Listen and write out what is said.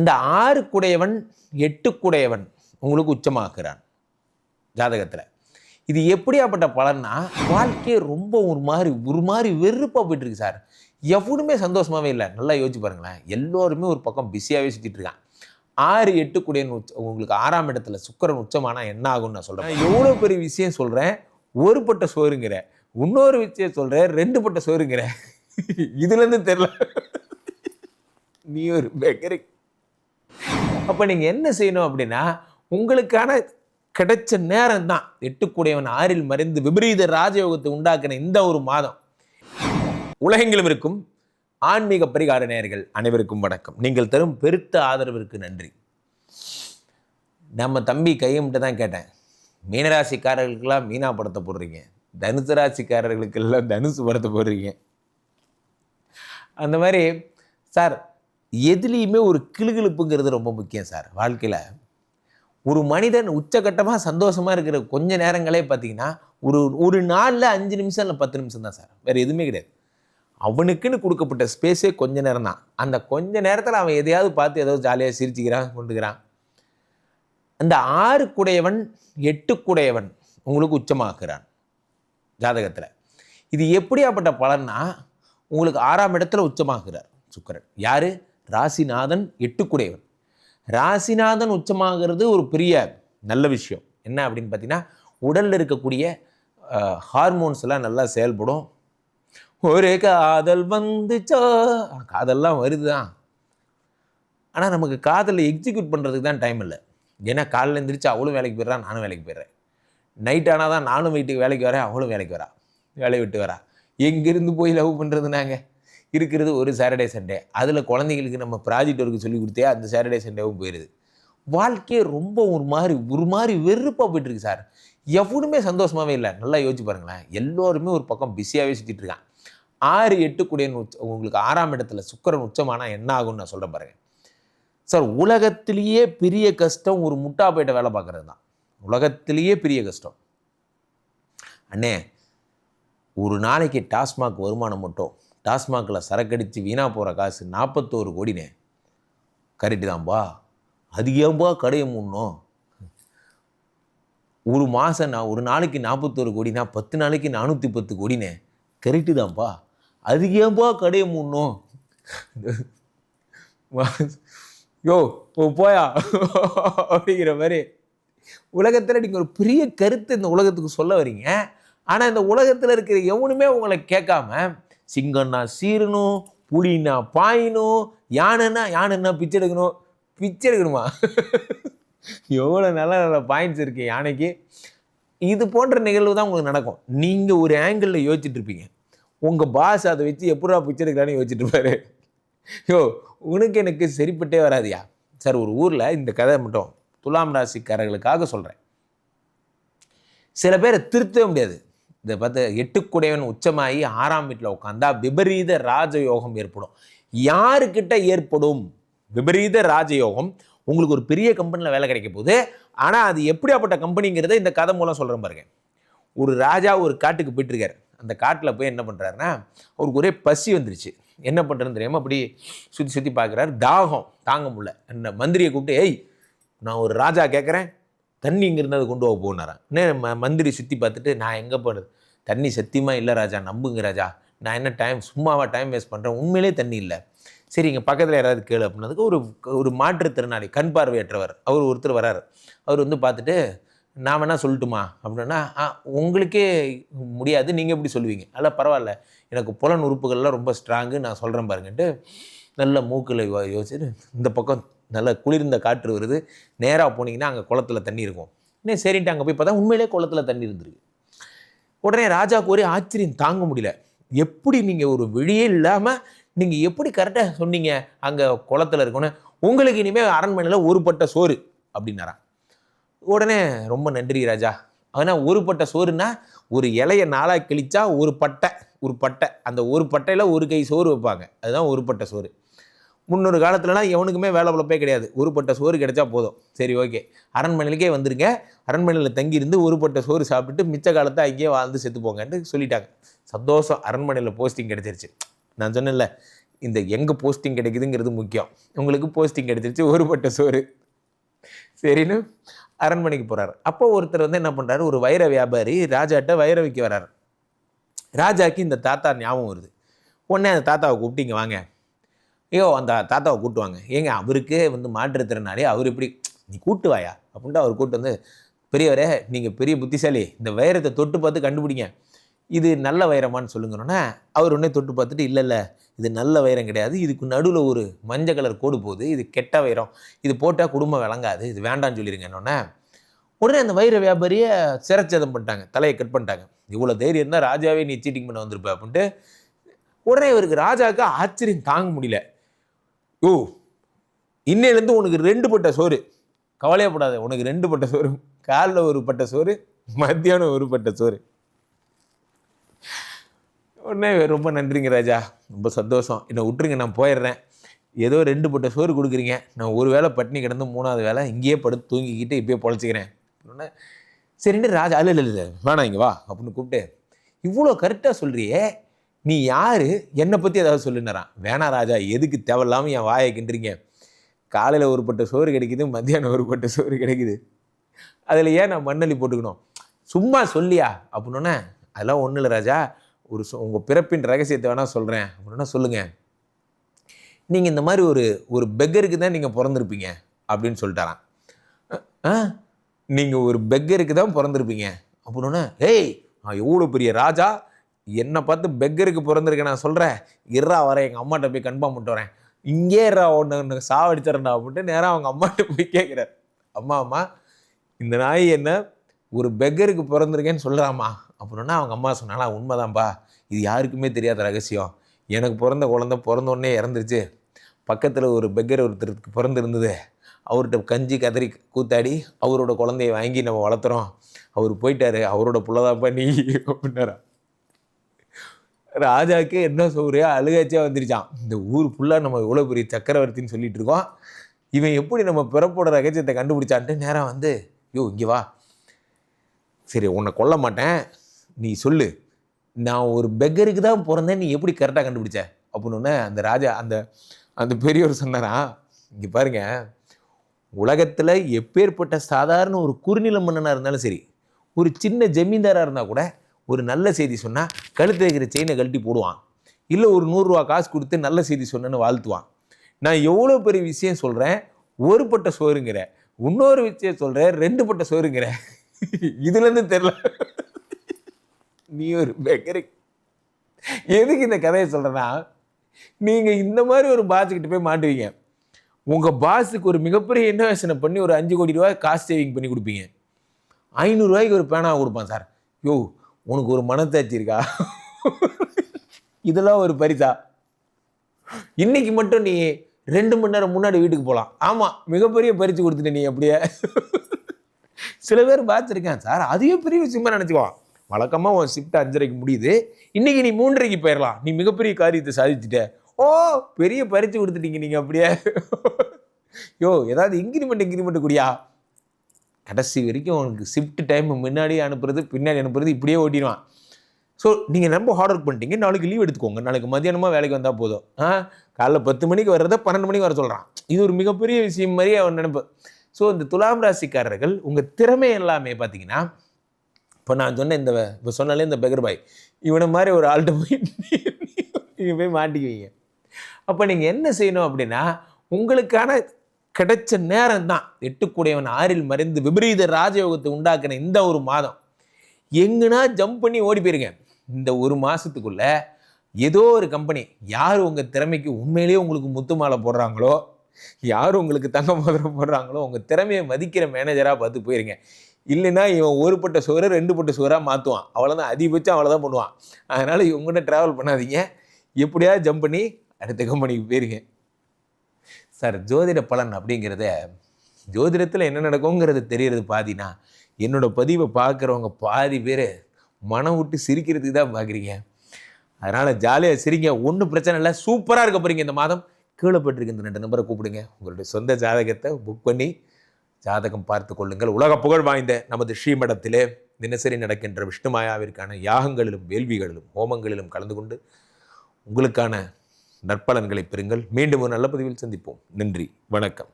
அந்த ஆறு குடையவன் எட்டு குடையவன் உங்களுக்கு உச்சமாக்குறான் ஜாதகத்தில். இது எப்படியாப்பட்ட பலன்னா வாழ்க்கையே ரொம்ப ஒரு மாதிரி ஒரு மாதிரி வெறுப்பாக போயிட்டு இருக்கு சார். எவனுமே சந்தோஷமாகவே இல்லை. நல்லா யோசிச்சு பாருங்களேன். எல்லோருமே ஒரு பக்கம் பிஸியாகவே சுற்றிட்டு இருக்கான். ஆறு எட்டு குடையன் உச்ச உங்களுக்கு ஆறாம் இடத்துல சுக்கரன் உச்சமானா என்ன ஆகும்னு நான் சொல்கிறேன் எவ்வளோ பெரிய விஷயம் சொல்கிறேன் ஒரு பட்ட சோறுங்கிற. இன்னொரு விஷயம் சொல்கிறேன் ரெண்டு பட்ட சோறுங்கிற. இதுலேருந்து தெரில நீ ஒரு பேக்கரி. அப்போ நீங்கள் என்ன செய்யணும் அப்படின்னா உங்களுக்கான கிடைச்ச நேரம் தான் எட்டுக்கூடியவன் ஆறில் மறைந்து விபரீத ராஜயோகத்தை உண்டாக்கின இந்த ஒரு மாதம். உலகெங்கிலும் இருக்கும் ஆன்மீக பரிகார நேயர்கள் அனைவருக்கும் வணக்கம். நீங்கள் தரும் பெருத்த ஆதரவிற்கு நன்றி. நம்ம தம்பி கையமிட்டு தான் கேட்டேன். மீனராசிக்காரர்களுக்கெல்லாம் மீனா படுத்த போடுறீங்க. தனுசு ராசிக்காரர்களுக்கெல்லாம் தனுசு படுத்த போடுறீங்க. அந்த மாதிரி சார் எதுலேயுமே ஒரு கிளுகிழுப்புங்கிறது ரொம்ப முக்கியம் சார். வாழ்க்கையில் ஒரு மனிதன் உச்சகட்டமாக சந்தோஷமாக இருக்கிற கொஞ்ச நேரங்களே பார்த்தீங்கன்னா ஒரு ஒரு நாளில் அஞ்சு நிமிஷம் இல்லை பத்து நிமிஷம் தான் சார். வேறு எதுவுமே கிடையாது. அவனுக்குன்னு கொடுக்கப்பட்ட ஸ்பேஸே கொஞ்ச நேரம் தான். அந்த கொஞ்ச நேரத்தில் அவன் எதையாவது பார்த்து ஏதோ ஜாலியாக சிரிச்சுக்கிறான் கொண்டுக்கிறான். அந்த ஆறு குடையவன் எட்டு குடையவன் உங்களுக்கு உச்சமாகிறான் ஜாதகத்தில். இது எப்படியாப்பட்ட பலன்னா உங்களுக்கு ஆறாம் இடத்துல உச்சமாகிறார் சுக்கரன். யார்? ராசிநாதன் எட்டுக்குடையவர் ராசிநாதன் உச்சமாகிறது ஒரு பெரிய நல்ல விஷயம். என்ன அப்படின்னு பார்த்தீங்கன்னா உடலில் இருக்கக்கூடிய ஹார்மோன்ஸ் எல்லாம் நல்லா செயல்படும். ஒரே காதல் வந்துச்சோ காதல்லாம் வருது தான் ஆனால் நமக்கு காதலை எக்ஸிக்யூட் பண்ணுறதுக்கு தான் டைம் இல்லை. ஏன்னா காலையில் எழுந்திரிச்சு அவளும் வேலைக்கு போயிடுறான் நானும் வேலைக்கு போயிடுறேன். நைட் ஆனால் தான் நானும் வீட்டுக்கு வேலைக்கு வரேன் அவளும் வேலைக்கு வரா. வேலையை விட்டு வரா. எங்கேருந்து போய் லவ் பண்ணுறது நாங்கள் இருக்கிறது ஒரு சாட்டர்டே சண்டே அதில் குழந்தைங்களுக்கு நம்ம ப்ராஜெக்ட் ஒர்க்கு சொல்லி கொடுத்தே அந்த சாட்டர்டே சண்டேவும் போயிடுது வாழ்க்கையே ரொம்ப ஒரு மாதிரி ஒரு மாதிரி வெறுப்பாக போயிட்டுருக்கு சார் எவனுமே சந்தோஷமாகவே இல்லை. நல்லா யோசிச்சு பாருங்களேன். எல்லோருமே ஒரு பக்கம் பிஸியாகவே சுற்றிட்டு இருக்கான் ஆறு எட்டு குடியன் உச்ச உங்களுக்கு ஆறாம் இடத்துல சுக்கரன் உச்சமானால் என்ன ஆகும்னு நான் சொல்கிறேன் பாருங்க. சார் உலகத்திலேயே பெரிய கஷ்டம் ஒரு முட்டா போயிட்ட வேலை பார்க்குறது தான். உலகத்திலேயே பெரிய கஷ்டம். அண்ணே ஒரு நாளைக்கு டாஸ்மாக் வருமானம் மட்டும் டாஸ்மாகில் சரக்கடித்து வீணாக போகிற காசு நாற்பத்தோரு கோடினே. கரெக்டு தான்பா அது ஏன்பா கடையை முன்னோம் ஒரு மாதம் நான் ஒரு நாளைக்கு நாற்பத்தோரு கோடினா பத்து நாளைக்கு நானூற்றி பத்து கோடினே. கரெக்டு தான்ப்பா அது ஏன்பா கடையை முன்னோம் யோ போ போயா. அப்படிங்கிற மாதிரி. உலகத்தில் நீங்கள் ஒரு பெரிய கருத்து இந்த உலகத்துக்கு சொல்ல வரீங்க. ஆனால் இந்த உலகத்தில் இருக்கிற எவனுமே உங்களை கேட்காம சிங்கம்னா சீரணும் புலினா பாயணும் யானைன்னா யானைன்னா பிச்சை எடுக்கணும். பிச்சை எடுக்கணுமா? எவ்வளோ நல்ல நல்ல பாயிண்ட்ஸ் இருக்கு யானைக்கு. இது போன்ற நிகழ்வு தான் உங்களுக்கு நடக்கும். நீங்கள் ஒரு ஆங்கிளில் யோசிச்சுட்ருப்பீங்க உங்கள் பாஸ் அதை வச்சு எப்படா பிச்சை எடுக்கலான்னு யோசிச்சுட்டு இருப்பாரு. யோ உனக்கு எனக்கு சரிப்பட்டே வராதியா? சார் ஒரு ஊரில் இந்த கதை மட்டும் துலாம் ராசிக்காரர்களுக்காக சொல்கிறேன் சில பேரை திருத்தவே முடியாது. இதை பார்த்து எட்டுக்குடையவன் உச்சமாகி ஆறாம் வீட்டில் உட்காந்தா விபரீத ராஜயோகம் ஏற்படும். யாருக்கிட்ட ஏற்படும் விபரீத ராஜயோகம்? உங்களுக்கு ஒரு பெரிய கம்பெனியில் வேலை கிடைக்க போகுது. ஆனால் அது எப்படியாப்பட்ட கம்பெனிங்கிறத இந்த கதை மூலம் சொல்கிறேன் பாருங்க. ஒரு ராஜா ஒரு காட்டுக்கு போயிட்டுருக்காரு. அந்த காட்டில் போய் என்ன பண்ணுறாருன்னா அவருக்கு ஒரே பசி வந்துருச்சு. என்ன பண்ணுறதுன்னு தெரியாமல் அப்படி சுற்றி சுற்றி பார்க்குறாரு. தாகம் தாங்க முடியல. என்ன மந்திரியை கூப்பிட்டு ஏய் நான் ஒரு ராஜா கேட்குறேன். தண்ணி இங்கேருந்து அதை கொண்டு போக போனாரன் ம மந்திரி சுற்றி பார்த்துட்டு நான் எங்கே போகிறது தண்ணி சத்தியமாக இல்லை ராஜா நம்புங்க ராஜா. நான் என்ன டைம் சும்மாவா டைம் வேஸ்ட் பண்ணுறேன் உண்மையிலே தண்ணி இல்லை. சரி இங்கே பக்கத்தில் யாராவது கேளு அப்படின்னதுக்கு ஒரு ஒரு மாற்றுத்திறனாளி கண் பார்வையற்றவர். அவர் ஒருத்தர் வரார். அவர் வந்து பார்த்துட்டு நான் வேணால் சொல்லட்டுமா? அப்படின்னா உங்களுக்கே முடியாது. நீங்கள் எப்படி சொல்லுவீங்க? அல்ல பரவாயில்ல. எனக்கு புலன் உறுப்புகள்லாம் ரொம்ப ஸ்ட்ராங்கு நான் சொல்கிறேன் பாருங்கன்ட்டு நல்ல மூக்கில் யோசிச்சுட்டு இந்த பக்கம் நல்ல குளிர்ந்த காற்று வருது. நேராக போனீங்கன்னா அங்கே குளத்துல தண்ணி இருக்கும். இன்னும் சரின்ட்டு அங்கே போய் பார்த்தா உண்மையிலே குளத்துல தண்ணி இருந்திருக்கு. உடனே ராஜாவுக்கு ஒரே ஆச்சரியம் தாங்க முடியல. எப்படி நீங்கள் ஒரு வெளியே இல்லாமல் நீங்கள் எப்படி கரெக்டாக சொன்னீங்க? அங்கே குளத்துல இருக்கணும் உங்களுக்கு இனிமேல் அரண்மனையில் ஒரு பட்ட சோறு அப்படின்னாரா. உடனே ரொம்ப நன்றி ராஜா. ஆனால் ஒரு பட்டை சோறுனா ஒரு இலைய நாளாக கிழிச்சா ஒரு பட்டை ஒரு பட்டை. அந்த ஒரு பட்டையில் ஒரு கை சோறு வைப்பாங்க. அதுதான் ஒரு பட்டை சோறு. முன்னொரு காலத்துலலாம் எவனுக்குமே வேலை வளப்பே கிடையாது. ஒரு சோறு கிடைச்சா போதும். சரி ஓகே. அரண்மனையிலுக்கே வந்துருங்க. அரண்மனையில் தங்கியிருந்து ஒரு சோறு சாப்பிட்டுட்டு மிச்ச காலத்தை அங்கேயே வாழ்ந்து செத்து போங்கன்ட்டு சொல்லிட்டாங்க. சந்தோஷம். அரண்மனையில் போஸ்டிங் கிடைச்சிருச்சு. நான் சொன்னேன்ல இந்த எங்கே போஸ்டிங் கிடைக்குதுங்கிறது முக்கியம். உங்களுக்கு போஸ்டிங் கிடைச்சிருச்சு ஒருபட்ட சோறு. சரின்னு அரண்மனைக்கு போகிறாரு அப்போ ஒருத்தர் வந்து என்ன பண்ணுறாரு ஒரு வைர வியாபாரி ராஜாட்ட வைர விற்க வர்றாரு ராஜாக்கு இந்த தாத்தா ஞாபகம் வருது. உடனே அந்த தாத்தாவை கூப்பிட்டீங்க வாங்க. ஐயோ அந்த தாத்தாவை கூட்டுவாங்க. ஏங்க அவருக்கே வந்து மாற்றுத்திறனாலே அவர் இப்படி நீ கூட்டு வாயா அப்படின்ட்டு அவர் கூட்டு வந்து பெரியவரே நீங்கள் பெரிய புத்திசாலி இந்த வைரத்தை தொட்டு பார்த்து கண்டுபிடிங்க. இது நல்ல வைரமான்னு சொல்லுங்கன்னா அவர் உடனே தொட்டு பார்த்துட்டு இல்லை இல்லை இது நல்ல வைரம் கிடையாது. இதுக்கு நடுவில் ஒரு மஞ்சள் கலர் கோடு போகுது. இது கெட்ட வைரம். இது போட்டால் குடும்பம் விளங்காது. இது வேண்டாம்னு சொல்லிடுங்க என்னொன்னே உடனே அந்த வைர வியாபாரியை சிரச்சேதம் பண்ணிட்டாங்க. தலையை கட் பண்ணிட்டாங்க. இவ்வளோ தைரியம் இருந்தால் ராஜாவே நீ சீட்டிங் பண்ண வந்திருப்ப அப்படின்ட்டு உடனே இவருக்கு ராஜாவுக்கு ஆச்சரியம் தாங்க முடியல. ஓ இன்னையிலேருந்து உனக்கு ரெண்டு பட்ட சோறு. கவலையப்படாத உனக்கு ரெண்டு பட்ட சோறு. காலைல ஒரு பட்ட சோறு மத்தியானம் ஒரு பட்ட சோறு. உடனே ரொம்ப நன்றிங்க ராஜா. ரொம்ப சந்தோஷம். என்னை விட்டுருங்க நான் போயிடுறேன். ஏதோ ரெண்டு பட்ட சோறு கொடுக்குறீங்க. நான் ஒரு வேளை பட்டினி கிடந்து மூணாவது வேளை இங்கேயே படுத்து தூங்கிக்கிட்டு இப்பயே பொழைச்சிக்கிறேன். உடனே சரின்ட்டு ராஜா. இல்லை இல்லை இல்லை வேணாம் இங்கே வா. அப்படின்னு கூப்பிட்டு இவ்வளோ கரெக்டாக சொல்கிறியே நீ யார்? என்னை பற்றி ஏதாவது சொல்லுனறான் வேணாம் ராஜா எதுக்கு தேவையில்லாமல் என் வாயை கிண்டுறீங்க? காலையில் ஒரு பட்ட சோறு கிடைக்குது மத்தியானம் ஒரு பட்ட சோறு கிடைக்குது. அதில் ஏன் நான் மண்ணள்ளி போட்டுக்கணும்? சும்மா சொல்லியா? அப்படின்னோன்னே அதெல்லாம் ஒன்றும் இல்லை ராஜா. ஒரு உங்கள் பிறப்பின் ரகசியத்தை வேணால் சொல்கிறேன் அப்படின்னா சொல்லுங்கள் நீங்கள் இந்த மாதிரி ஒரு ஒரு பெக்கருக்கு தான் நீங்கள் பிறந்திருப்பீங்க. அப்படின்னு சொல்லிட்டாரான் ஆ நீங்கள் ஒரு பெக்கருக்கு தான் பிறந்திருப்பீங்க. அப்படின்னா ஏய் நான் எவ்வளோ பெரிய ராஜா? என்னை பார்த்து பெக்கருக்கு பிறந்திருக்கேன் நான் சொல்கிறேன் இறா வரேன் எங்கள் அம்மாட்ட போய் கன்ஃபார்ம் பண்ணிட்டு வரேன். இங்கே இறா ஒன்று ஒன்று சாவடிச்சிடறா அப்படின்ட்டு நேராக அவங்க அம்மாட்ட போய் கேட்குறாரு அம்மா அம்மா இந்த நாய் என்ன ஒரு பெக்கருக்கு பிறந்திருக்கேன்னு சொல்கிறாம்மா அப்படின்னா அவங்க அம்மா சொன்னாங்களா உண்மைதான்ப்பா இது யாருக்குமே தெரியாத ரகசியம். எனக்கு பிறந்த குழந்த பிறந்தோடனே இறந்துருச்சு. பக்கத்தில் ஒரு பெக்கர் ஒருத்தருக்கு பிறந்திருந்தது. அவர்கிட்ட கஞ்சி கதறி கூத்தாடி அவரோட குழந்தைய வாங்கி நம்ம வளர்த்துறோம். அவர் போயிட்டாரு. அவரோட புள்ளதான்ப்பா நீ. அப்படின்னாரா. ராஜாவுக்கு என்ன சௌரியா அழுகாச்சியாக வந்துருச்சான் இந்த ஊர் ஃபுல்லாக நம்ம இவ்வளோ பெரிய சக்கரவர்த்தின்னு சொல்லிட்டு இருக்கோம். இவன் எப்படி நம்ம பிறப்போட ரகசியத்தை கண்டுபிடிச்சான்ட்டு நேராக வந்து யோ இங்கே வா. சரி உன்னை கொல்ல மாட்டேன். நீ சொல்லு. நான் ஒரு பெக்கருக்கு தான் பிறந்தேன். நீ எப்படி கரெக்டாக கண்டுபிடிச்ச? அப்படின்னு அந்த ராஜா அந்த அந்த பெரியவர் சொன்னாரா? இங்கே பாருங்க. உலகத்தில் எப்பேற்பட்ட சாதாரண ஒரு குறுநில மன்னனாக இருந்தாலும் சரி ஒரு சின்ன ஜமீன்தாராக இருந்தால் கூட ஒரு நல்ல செய்தி சொன்னால் கழுத்து இருக்கிற செயினை கழட்டி போடுவான். இல்லை ஒரு நூறுரூவா காசு கொடுத்து நல்ல செய்தி சொன்னேன்னு வாழ்த்துவான். நான் எவ்வளோ பெரிய விஷயம் சொல்கிறேன் ஒரு பட்ட சோறுங்கிற. இன்னொரு விஷயம் சொல்கிறேன் ரெண்டு பட்ட சோறுங்கிற. இதுலேருந்து தெரில நீ ஒரு பேக்கரி எதுக்கு இந்த கதையை சொல்கிறேன்னா நீங்கள் இந்த மாதிரி ஒரு பாஸுக்கிட்ட போய் மாட்டுவீங்க. உங்கள் பாஸுக்கு ஒரு மிகப்பெரிய இன்னோவேஷனை பண்ணி ஒரு அஞ்சு கோடி ரூபாய் காசு சேவிங் பண்ணி கொடுப்பீங்க. ஐநூறுரூவாய்க்கு ஒரு பேனாவை கொடுப்பான் சார். யோ உனக்கு ஒரு மனத்தாச்சி இருக்கா? இதெல்லாம் ஒரு பரிசா? இன்னைக்கு மட்டும் நீ ரெண்டு மணி நேரம் முன்னாடி வீட்டுக்கு போகலாம் ஆமாம் மிகப்பெரிய பரிசு கொடுத்துட்ட நீ அப்படியே. சில பேர் பார்த்துருக்கேன் சார் அதையும் பெரிய விஷயமா நினச்சிக்குவான். வழக்கமாக உன் ஷிஃப்ட் அஞ்சரைக்கு முடியுது. இன்னைக்கு நீ மூன்றரைக்கு போயிடலாம் நீ மிகப்பெரிய காரியத்தை சாதிச்சுட்ட. ஓ பெரிய பரிசு கொடுத்துட்டீங்க நீங்கள் அப்படியே. யோ ஏதாவது இன்க்ரிமெண்ட் இன்க்ரிமெண்ட் குடியா? கடைசி வரைக்கும் உனக்கு ஷிஃப்ட் டைம் முன்னாடி அனுப்புறது பின்னாடி அனுப்புறது இப்படியே ஓட்டிடுவான். ஸோ நீங்கள் ரொம்ப ஹார்ட் ஒர்க் பண்ணிட்டீங்க நாளைக்கு லீவ் எடுத்துக்கோங்க. நாளைக்கு மதியானமாக வேலைக்கு வந்தால் போதும். ஆ? காலைல பத்து மணிக்கு வர்றத பன்னெண்டு மணிக்கு வர சொல்கிறான் இது ஒரு மிகப்பெரிய விஷயம் மாதிரி அவன் நினைப்பு. ஸோ இந்த துலாம் ராசிக்காரர்கள் உங்கள் திறமை எல்லாமே பார்த்தீங்கன்னா இப்போ நான் சொன்ன இந்த இப்போ சொன்னாலே இந்த பெகர் பாய் இவனை மாதிரி ஒரு ஆள்கிட்ட போய் நீங்கள் போய் மாட்டிக்குவீங்க. அப்போ நீங்கள் என்ன செய்யணும் அப்படின்னா உங்களுக்கான கிடைச்ச நேரம் தான் எட்டுக்கூடியவன் ஆறில் மறைந்து விபரீத ராஜயோகத்தை உண்டாக்குன இந்த ஒரு மாதம். எங்கன்னா ஜம்ப் பண்ணி ஓடி போயிருங்க இந்த ஒரு மாதத்துக்குள்ள ஏதோ ஒரு கம்பெனி யார் உங்கள் திறமைக்கு உண்மையிலேயே உங்களுக்கு முத்து மாலை போடுறாங்களோ யார் உங்களுக்கு தங்க மோதிரம் போடுறாங்களோ உங்கள் திறமையை மதிக்கிற மேனேஜராக பார்த்து போயிருங்க இல்லைன்னா இவன் ஒரு பட்ட சுவரை ரெண்டு பட்ட சுவராக மாற்றுவான் அவ்வளோதான் அதிகபட்சம் அவ்வளோதான் பண்ணுவான். அதனால் இவங்ககிட்ட ட்ராவல் பண்ணாதீங்க. எப்படியாவது ஜம்ப் பண்ணி அடுத்த கம்பெனிக்கு போயிருங்க சார் ஜோதிட பலன் அப்படிங்கிறத ஜோதிடத்தில் என்ன நடக்குங்கிறது தெரியறது பாதினா என்னோடய பதிவை பார்க்குறவங்க பாதி பேர் மனம் விட்டு சிரிக்கிறதுக்கு தான் பார்க்குறீங்க. அதனால் ஜாலியாக சிரிங்க. ஒன்றும் பிரச்சனை இல்லை. சூப்பராக இருக்க போகிறீங்க இந்த மாதம். கீழே போட்டிருக்க இந்த ரெண்டு நம்பரை கூப்பிடுங்க. உங்களுடைய சொந்த ஜாதகத்தை புக் பண்ணி ஜாதகம் பார்த்து கொள்ளுங்கள். உலக புகழ் வாய்ந்த நமது ஸ்ரீமடத்திலே தினசரி நடக்கின்ற விஷ்ணுமாயாவிற்கான யாகங்களிலும் வேள்விகளிலும் ஹோமங்களிலும் கலந்து கொண்டு உங்களுக்கான நற்பலன்களை பெறுங்கள். மீண்டும் ஒரு நல்ல பதிவில் சந்திப்போம். நன்றி. வணக்கம்.